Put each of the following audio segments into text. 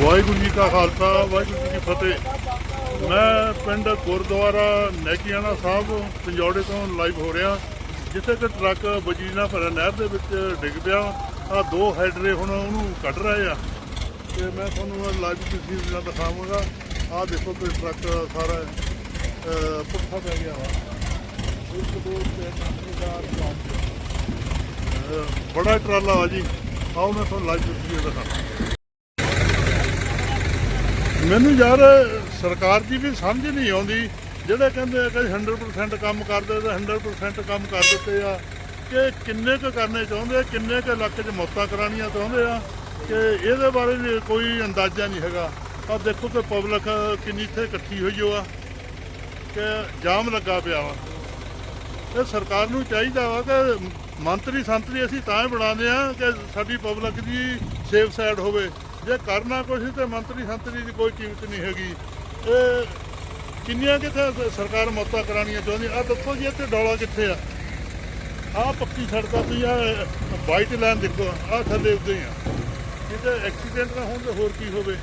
ਵਾਹਿਗੁਰੂ ਜੀ ਕਾ ਖਾਲਸਾ, ਵਾਹਿਗੁਰੂ ਜੀ ਕੀ ਫਤਿਹ। ਮੈਂ ਪਿੰਡ ਗੁਰਦੁਆਰਾ ਨੈਕੀਆਣਾ ਸਾਹਿਬ, ਪੰਜੌੜੇ ਤੋਂ ਲਾਈਵ ਹੋ ਰਿਹਾ। ਜਿੱਥੇ ਕਿ ਟਰੱਕ ਬਜੀਨਾ ਭਰਿਆ ਨਹਿਰ ਦੇ ਵਿੱਚ ਡਿੱਗ ਪਿਆ। ਆ ਦੋ ਹੈਡਰੇ ਹੁਣ ਉਹਨੂੰ ਕੱਢ ਰਹੇ ਆ। ਤੇ ਮੈਂ ਤੁਹਾਨੂੰ ਲਾਈਵ ਤਸਵੀਰ ਨਾਲ ਦਿਖਾਵਾਂਗਾ। ਆਹ ਦੇਖੋ ਕਿ ਟਰੱਕ ਸਾਰਾ ਪੁੱਠਾ ਪੈ ਗਿਆ ਵਾ। ਇੱਕ, ਦੋ, ਤਿੰਨ, ਚਾਰ ਬੜਾ ਟਰਾਲਾ ਆ ਜੀ। ਆਓ ਮੈਂ ਤੁਹਾਨੂੰ ਲਾਈਵ ਤਸਵੀਰ ਦਿਖਾਵਾਂ ਮੈਨੂੰ ਯਾਰ ਸਰਕਾਰ ਦੀ ਵੀ ਸਮਝ ਨਹੀਂ ਆਉਂਦੀ, ਜਿਹੜੇ ਕਹਿੰਦੇ ਆ ਕਿ 100% ਕੰਮ ਕਰਦੇ ਤਾਂ 100% ਕੰਮ ਕਰ ਦਿੱਤੇ ਆ। ਕਿ ਕਿੰਨੇ ਕੁ ਕਰਨੇ ਚਾਹੁੰਦੇ ਕਿੰਨੇ ਕੁ ਇਲਾਕੇ 'ਚ ਮੌਤਾਂ ਕਰਾਉਣੀਆਂ ਚਾਹੁੰਦੇ ਆ, ਕਿ ਇਹਦੇ ਬਾਰੇ ਵੀ ਕੋਈ ਅੰਦਾਜ਼ਾ ਨਹੀਂ ਹੈਗਾ। ਆ ਦੇਖੋ ਕਿ ਪਬਲਿਕ ਕਿੰਨੀ ਇੱਥੇ ਇਕੱਠੀ ਹੋਈ ਓ ਆ ਕਿ ਜਾਮ ਲੱਗਾ ਪਿਆ ਵਾ। ਇਹ ਸਰਕਾਰ ਨੂੰ ਚਾਹੀਦਾ ਵਾ ਕਿ ਮੰਤਰੀ ਸੰਤਰੀ ਅਸੀਂ ਤਾਂ ਹੀ ਬਣਾਉਂਦੇ ਆ ਕਿ ਸਾਡੀ ਪਬਲਿਕ ਦੀ ਸੇਫ ਸਾਈਡ ਹੋਵੇ। ਜੇ ਕਰਨਾ ਕੁਛ ਤੇ ਮੰਤਰੀ ਸੰਤਰੀ ਦੀ ਕੋਈ ਕੀਮਤ ਨਹੀਂ ਹੈਗੀ। ਇਹ ਕਿੰਨੀਆਂ ਕਿੱਥੇ ਸਰਕਾਰ ਮੌਤਾਂ ਕਰਾਉਣੀਆਂ ਚਾਹੁੰਦੀ? ਆ ਦੱਸੋ ਜੀ ਇੱਥੇ ਡੋਲਾ ਕਿੱਥੇ ਆ? ਆ ਪੱਕੀ ਸੜਕਾਂ ਤੇ ਆ ਵਾਈਟ ਲਾਈਨ ਦੇਖੋ ਆ ਥੱਲੇ ਉੱਤੇ ਹੀ ਆ ਕਿਤੇ ਐਕਸੀਡੈਂਟ ਨਾ ਹੋਣ ਤੇ ਹੋਰ ਕੀ ਹੋਵੇ।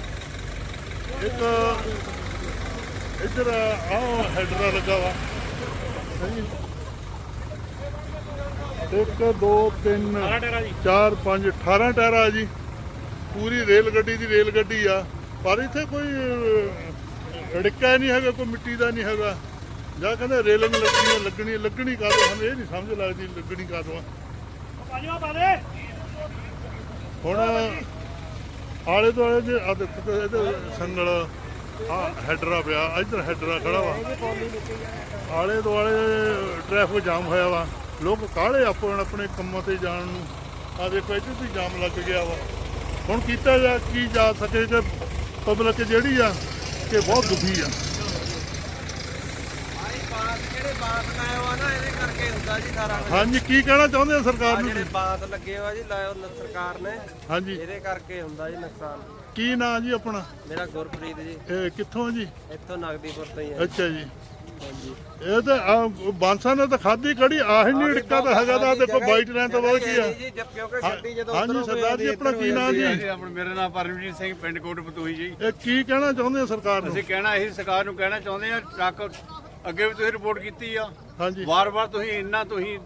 ਇੱਕ ਇੱਧਰ ਆ ਹੈਡਰਾ ਲੱਗਾ ਵਾ। ਸਹੀ। ਇੱਕ ਦੋ ਤਿੰਨ 4 5 18 ਟਾਇਰ ਆ ਜੀ। ਪੂਰੀ ਰੇਲ ਗੱਡੀ ਦੀ ਰੇਲ ਗੱਡੀ ਆ ਪਰ ਇੱਥੇ ਕੋਈ ਅਹ, ਅੜਿੱਕਾ ਨਹੀਂ ਹੈਗਾ ਕੋਈ ਮਿੱਟੀ ਦਾ ਨਹੀਂ ਹੈਗਾ। ਜਾਂ ਕਹਿੰਦੇ ਰੇਲਿੰਗ ਲੱਗਣੀ ਲੱਗਣੀ ਆ, ਲੱਗਣੀ ਕਾਹਦੋਂ ਸਾਨੂੰ ਇਹ ਨਹੀਂ ਸਮਝ ਲੱਗਦੀ ਲੱਗਣੀ ਕਾਹਦੋਂ ਹੁਣ ਆਲੇ ਦੁਆਲੇ ਦੇ ਆ ਦੇਖੋ ਇਹਦੇ ਸੰਗਲ ਆ ਹੈਡਰਾ ਪਿਆ ਇੱਧਰ ਹੈਡਰਾ ਖੜਾ ਵਾ। ਆਲੇ ਦੁਆਲੇ ਟ੍ਰੈਫਿਕ ਜਾਮ ਹੋਇਆ ਵਾ। ਲੋਕ ਕਾਹਲੇ ਆਪੋ ਆਪਣੇ ਕੰਮਾਂ ਤੇ ਜਾਣ ਨੂੰ। ਆ ਦੇਖੋ ਇੱਥੇ ਵੀ ਜਾਮ ਲੱਗ ਗਿਆ ਵਾ। ਹੁਣ ਕੀਤਾ ਜਾ ਕੀ ਜਾ ਸਕੇ ਕਿ ਪਬਲਿਕ ਜਿਹੜੀ ਆ ਕਿ ਬਹੁਤ ਦੁਖੀ ਆ। ਹਾਂਜੀ ਕੀ ਕਹਿਣਾ ਚਾਹੁੰਦੇ ਆ ਸਰਕਾਰ ਨੂੰ ਜਿਹੜੇ? ਬਾਤ ਲੱਗੇ ਹੋ ਜੀ ਨ- ਸਰਕਾਰ ਨੇ। ਹਾਂਜੀ। ਇਹਦੇ ਕਰਕੇ ਹੁੰਦਾ ਜੀ ਨੁਕਸਾਨ। ਕੀ ਨਾਂ ਜੀ ਆਪਣਾ? ਮੇਰਾ ਗੁਰਪ੍ਰੀਤ ਜੀ। ਇਹ ਕਿੱਥੋਂ ਜੀ? ਇੱਥੋਂ ਨਗਦੀਪੁਰ ਤੋਂ ਹੀ ਹੈ ਅੱਛਾ ਜੀ। ਇਹ ਤਾਂ ਬਾਂਸਾ ਨੇ ਤਾਂ ਖਾਦੀ ਕੜੀ ਆਹ ਨਹੀਂ ਡਿੱਕਾ ਤਾਂ ਹੈਗਾ ਤਾਂ ਦੇਖੋ ਵਾਈਟ ਲਾਈਨ ਤੋਂ ਬਾਅਦ ਕੀ ਆ? ਜੀ ਜਦ ਕਿਉਂਕਿ ਹਾਂ- ਛੱਡੀ ਜਦੋਂ ਹਾਂਜੀ ਸਰਦਾਰ ਜੀ ਆਪਣਾ ਕੀ ਨਾਂ ਜੀ? ਜੀ ਆਪਣਾ ਮੇਰਾ ਨਾਮ ਪਰਮਜੀਤ ਸਿੰਘ ਪਿੰਡ ਕੋਟ ਪਤੂਹੀ ਜੀ। ਇਹ ਕੀ ਕਹਿਣਾ ਚਾਹੁੰਦੇ ਆ ਸਰਕਾਰ ਨੂੰ? ਅਸੀਂ ਕਹਿਣਾ ਇਹੀ ਸਰਕਾਰ ਨੂੰ ਕਹਿਣਾ ਚਾਹੁੰਦੇ ਆ ਟਰੱਕ ਅੱਗੇ ਵੀ ਤੁਸੀਂ ਰਿਪੋਰਟ ਕੀਤੀ ਆ। ਹਾਂਜੀ। ਵਾਰ-ਵਾਰ ਤੁਸੀਂ ਇੰਨਾ ਤੁਸੀਂ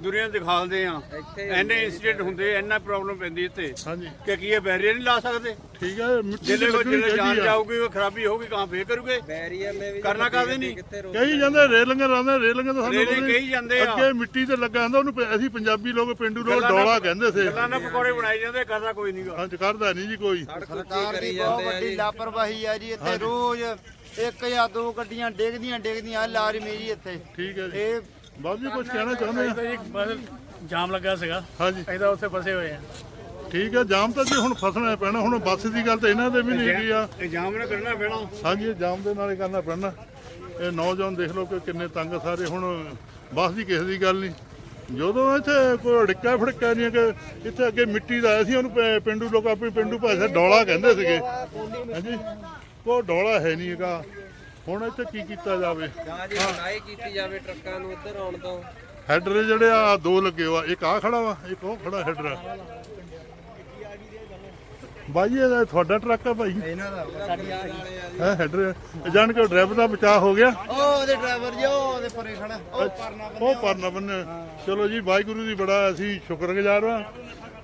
ਦੁਨੀਆ ਨੂੰ ਦਿਖਾਲਦੇ ਆ ਐਨੇ ਇਨਸੀਡੈਂਟ ਹੁੰਦੇ ਇੰਨਾ ਪ੍ਰੋਬਲਮ ਪੈਂਦੀ ਇੱਥੇ। ਹਾਂਜੀ। ਕਿ ਕੀ ਇਹ ਬੈਰੀਅਰ ਨਹੀਂ ਲਾ ਸਕਦੇ? ਠੀਕ ਹੈ ਮਿੱਟੀ ਦੀ ਕੋ ਜਾਨ ਜਾਊਗੀ ਉਹ ਖਰਾਬੀ ਹੋਊਗੀ ਕਾਂ ਫੇਰ ਕਰੂਗੇ? ਬੈਰੀਅਰ ਨੇ ਵੀ ਕਰਨਾ ਕਾਹਦੇ ਨਹੀਂ? ਕਈ ਜਾਂਦੇ ਰੇਲਿੰਗ ਲਾਉਂਦੇ ਰੇਲਿੰਗ ਤਾਂ ਸਾਨੂੰ। ਕਹੀ ਜਾਂਦੇ ਆ। ਅੱਗੇ ਮਿੱਟੀ ਤੇ ਲੱਗਾ ਹੁੰਦਾ ਉਹਨੂੰ ਅਸੀਂ ਪੰਜਾਬੀ ਲੋਕ ਪਿੰਡੂ ਲੋਕ ਡੋਲਾ ਕਹਿੰਦੇ ਸੀ। ਗੱਲਾਂ ਨਾਲ ਪਕੌੜੇ ਬਣਾਈ ਜਾਂਦੇ ਕਰਦਾ ਕੋਈ ਨਹੀਂਗਾ ਹਾਂਜੀ ਕਰਦਾ ਨਹੀਂ ਜੀ ਕੋਈ। ਸਰਕਾਰ ਦੀ ਬਹੁਤ ਵੱਡੀ ਲਾਪਰਵਾਹੀ ਆ ਜੀ ਇੱਥੇ ਰੋਜ਼ ਇੱਕ ਜਾਂ ਦੋ ਗੱਡੀਆਂ ਡਿੱਗਦੀਆਂ ਡਿੱਗਦੀਆਂ ਲਾਰੀ ਮੇਰੀ ਇੱਥੇ। ਠੀਕ ਹੈ ਜੀ। ਇਹ ਬਾਬੂ ਜੀ ਕੁਝ ਕਹਿਣਾ ਚਾਹੁੰਦੇ ਆ ਜੀ ਬਸ ਜਾਮ ਲੱਗਾ ਸੀਗਾ। ਹਾਂਜੀ। ਤਾਂ ਉੱਥੇ ਫਸੇ ਹੋਏ ਆ। ਠੀਕ ਹੈ ਜਾਮ ਤਾਂ ਜੀ ਹੁਣ ਫਸਣਾ ਪੈਣਾ ਹੁਣ ਬੱਸ ਦੀ ਗੱਲ ਤਾਂ ਇਹਨਾਂ ਦੇ ਵੀ ਨਹੀਂ ਹੈਗੀ ਆ। ਇਹ ਜਾਮ ਨਾ ਕਰਨਾ ਪੈਣਾ। ਹਾਂਜੀ ਜਾਮ ਦੇ ਨਾਲ ਹੀ ਕਰਨਾ ਪੈਣਾ। ਇਹ ਨੌਜਵਾਨ ਦੇਖ ਲਓ ਕਿ ਕਿੰਨੇ ਤੰਗ ਸਾਰੇ ਹੁਣ ਬੱਸ ਦੀ ਕਿਸੇ ਦੀ ਗੱਲ ਨਹੀਂ। ਜਦੋਂ ਇੱਥੇ ਕੋਈ ਡਿੱਕਾ ਫੜਕਾ ਨਹੀਂ ਕਿ ਇੱਥੇ ਅੱਗੇ ਮਿੱਟੀ ਦਾ ਆਇਆ ਸੀ ਉਹਨੂੰ ਪਿੰਡੂ ਲੋਕ ਆਪਣੀ ਪਿੰਡੂ ਭਾਸ਼ਾ ਡੋਲਾ ਕਹਿੰਦੇ ਸੀਗੇ। ਹਾਂਜੀ ਉਹ ਡੋਲਾ ਹੈ ਨਹੀਂ ਹੈਗਾ। ਹੁਣ ਇੱਥੇ ਕੀ ਕੀਤਾ ਜਾਵੇ? ਜਾਂ ਜੀ ਕੀਤੀ ਜਾਵੇ ਟਰੱਕਾਂ ਨੂੰ ਇੱਧਰ ਆਉਣ ਤੋਂ। ਹੈਡਰ ਜਿਹੜੇ ਆ ਦੋ ਲੱਗੇ ਵਾ ਇੱਕ ਆ ਖੜਾ ਵਾ ਇੱਕ ਉਹ ਖੜਾ ਹੈਡਰ ਬਾਈ ਇਹ ਤੁਹਾਡਾ ਟਰੱਕ ਆ ਭਾਈ? ਇਹਨਾਂ ਦਾ। ਵਾਲੇ ਆ ਜੀ। ਹੈ ਹੈਡਰ? ਜਾਣ ਕੇ ਡਰਾਈਵਰ ਦਾ ਬਚਾਅ ਹੋ ਗਿਆ? ਉਹ ਉਹਦੇ ਡਰਾਈਵਰ ਜੀ ਉਹ ਉਹਦੇ ਪਰੇ ਖੜਾ। ਉਹ ਪਰਨਾ ਉਹ ਪਰਨਾ ਬੰਨੇ ਚਲੋ ਜੀ ਵਾਹਿਗੁਰੂ ਦੀ ਬੜਾ ਅਸੀਂ ਸ਼ੁਕਰਗੁਜ਼ਾਰ ਹਾਂ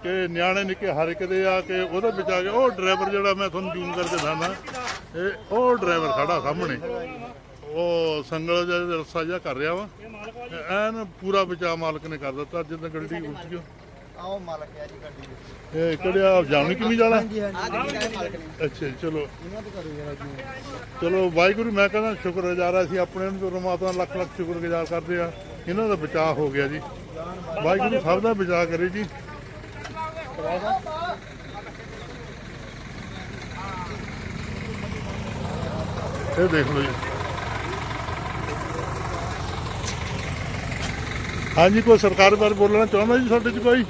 ਕਿ ਨਿਆਣੇ ਨਿੱਕੇ ਹਰ ਇੱਕ ਦੇ ਆ ਕੇ ਉਹਦਾ ਬਚਾ ਕੇ ਉਹ ਡਰਾਈਵਰ ਜਿਹੜਾ ਮੈਂ ਤੁਹਾਨੂੰ ਜੂਮ ਕਰਕੇ ਦੱਸਦਾ ਇਹ ਉਹ ਡਰਾਈਵਰ ਖੜਾ ਸਾਹਮਣੇ। ਉਹ ਸੰਗਲ ਜਿਹਾ ਰੱਸਾ ਜਿਹਾ ਕਰ ਰਿਹਾ ਵਾ। ਐਨ ਪੂਰਾ ਬਚਾਅ ਮਾਲਕ ਨੇ ਕਰ ਦਿੱਤਾ ਜਿੱਦਾਂ ਗੱਡੀ ਉੱਠ ਗਈ। ਆਓ ਮਾਲਕ ਹੈ ਜੀ ਗੱਡੀ ਦੇ ਇਹ ਕਿਹੜਿਆ ਜਾਣੀ ਕਿਵੇਂ ਜਾਣਾ ਅੱਛਾ ਚਲੋ। ਇਹਨਾਂ ਤੋਂ ਕਰੋ ਜਰਾ ਜੀ ਚਲੋ ਵਾਹਿਗੁਰੂ ਮੈਂ ਕਹਿੰਦਾ ਸ਼ੁਕਰਗੁਜ਼ਾਰ ਆ ਅਸੀਂ ਆਪਣੇ ਨੂੰ ਪਰਮਾਤਮਾ ਲੱਖ ਲੱਖ ਸ਼ੁਕਰਗੁਜ਼ਾਰ ਕਰਦੇ ਆ। ਇਹਨਾਂ ਦਾ ਬਚਾਅ ਹੋ ਗਿਆ ਜੀ। ਵਾਹਿਗੁਰੂ ਸਭ ਦਾ ਬਚਾਅ ਕਰੇ ਜੀ। ਇਹ ਦੇਖ ਲਓ ਜੀ। ਹਾਂਜੀ ਕੋਈ ਸਰਕਾਰ ਬਾਰੇ ਬੋਲਣਾ ਚਾਹੁੰਦਾ ਜੀ ਤੁਹਾਡੇ ਚ ਕੋਈ?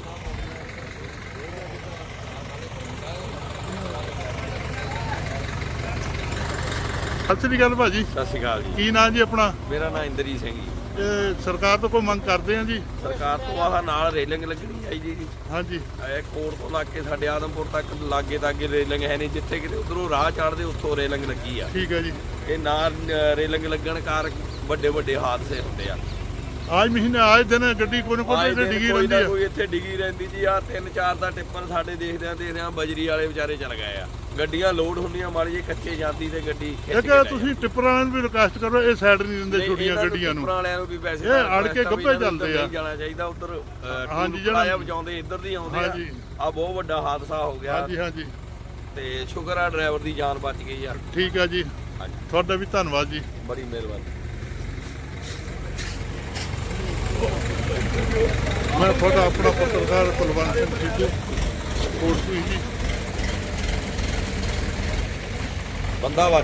ਸਤਿ ਸ੍ਰੀ ਅਕਾਲ ਭਾਜੀ। ਸਤਿ ਸ਼੍ਰੀ ਅਕਾਲ ਜੀ। ਕੀ ਨਾਂ ਜੀ ਆਪਣਾ? ਮੇਰਾ ਨਾਮ ਇੰਦਰਜੀਤ ਸਿੰਘ ਜੀ। ਇਹ ਸਰਕਾਰ ਤੋਂ ਕੋਈ ਮੰਗ ਕਰਦੇ ਆ ਜੀ? ਸਰਕਾਰ ਤੋਂ ਆਹ ਨਾਲ ਰੇਲਿੰਗ ਲੱਗਣੀ ਚਾਹੀਦੀ ਜੀ। ਹਾਂਜੀ। ਇਹ ਕੋਟ ਤੋਂ ਲੱਗ ਕੇ ਸਾਡੇ ਆਦਮਪੁਰ ਤੱਕ ਲਾਗੇ ਤਾਗੇ ਰੇਲਿੰਗ ਹੈ ਨਹੀਂ ਜਿੱਥੇ ਕਿਤੇ ਉਧਰੋਂ ਰਾਹ ਚੜਦੇ ਉੱਥੋਂ ਰੇਲਿੰਗ ਲੱਗੀ ਆ। ਠੀਕ ਹੈ ਜੀ। ਇਹ ਨਾਲ ਅ, ਰੇਲਿੰਗ ਲੱਗਣ ਕਾਰਨ ਵੱਡੇ ਵੱਡੇ ਹਾਦਸੇ ਹੁੰਦੇ ਆ। ਆਜ ਮਹੀਨੇ ਆਏ ਦਿਨ ਗੱਡੀ ਕੋਈ ਨਾ ਕੋਈ ਤੇ ਡਿੱਗੀ ਰਹਿੰਦੀ ਨਾ ਆ। ਕੋਈ ਇੱਥੇ ਡਿੱਗੀ ਰਹਿੰਦੀ ਜੀ। ਆ ਤਿੰਨ ਚਾਰ ਦਾ ਟਿੱਪਰ ਸਾਡੇ ਦੇਖਦਿਆਂ ਦੇਖਦਿਆਂ ਬਜਰੀ ਵਾਲੇ ਵਿਚਾਰੇ ਚਲ ਗਏ ਆ। ਗੱਡੀਆਂ ਲੋਡ ਹੁੰਦੀਆਂ ਮਾੜੀ ਜਿਹੀ ਕੱਚੇ ਜਾਂਦੀ ਤੇ ਗੱਡੀ ਖਿੱਚ ਇਹ ਕੇ ਕਿ ਲੈ ਤੁਸੀਂ ਟਿੱਪਰਾਂ ਵਾਲਿਆਂ ਨੂੰ ਵੀ ਰਿਕਵੈਸਟ ਕਰੋ ਇਹ ਸਾਈਡ ਨਹੀਂ ਦਿੰਦੇ ਨਹੀਂ, ਛੋਟੀਆਂ ਇਹਨਾਂ ਨੂੰ ਗੱਡੀਆਂ ਨੂੰ। ਟਿੱਪਰਾਂ ਵਾਲਿਆਂ ਨੂੰ ਵੀ ਪੈਸੇ ਇਹ ਦਾ ਅੜ ਕੇ request ਆ ਵੀ ਗੱਭੇ ਇਹਨਾਂ ਨੂੰ ਚੱਲਦੇ ਆ। ਨਹੀਂ ਜਾਣਾ ਚਾਹੀਦਾ ਉਧਰ ਹਾਂਜੀ, ਜਿਹੜਾ- ਜਿਹੜਾ ਵਜਾਉਂਦੇ ਇੱਧਰ ਦੀ ਆਉਂਦੇ ਆ। ਹਾਂਜੀ। ਆ ਬਹੁਤ ਵੱਡਾ ਹਾਦਸਾ ਹੋ ਗਿਆ। ਹਾਂਜੀ ਹਾਂਜੀ। ਤੇ ਸ਼ੁਕਰ ਆ ਡਰਾਈਵਰ ਦੀ ਜਾਨ ਬਚ ਗਈ ਆ। ਠੀਕ ਹੈ ਜੀ। ਹਾਂਜੀ। ਤੁਹਾਡਾ ਵੀ ਧੰਨਵਾਦ ਜੀ। ਬੜੀ ਮਿਹਰਬਾਨੀ। ਮੈਂ ਤੁਹਾਡਾ ਆਪਣਾ ਪੱਤਰਕਾਰ ਕੁਲਵੰਤ ਸਿੰਘ ਸਿੱਧੂ ਕੋਟਪੁਰੀ ਜੀ? ਬੰਦਾ ਵਾ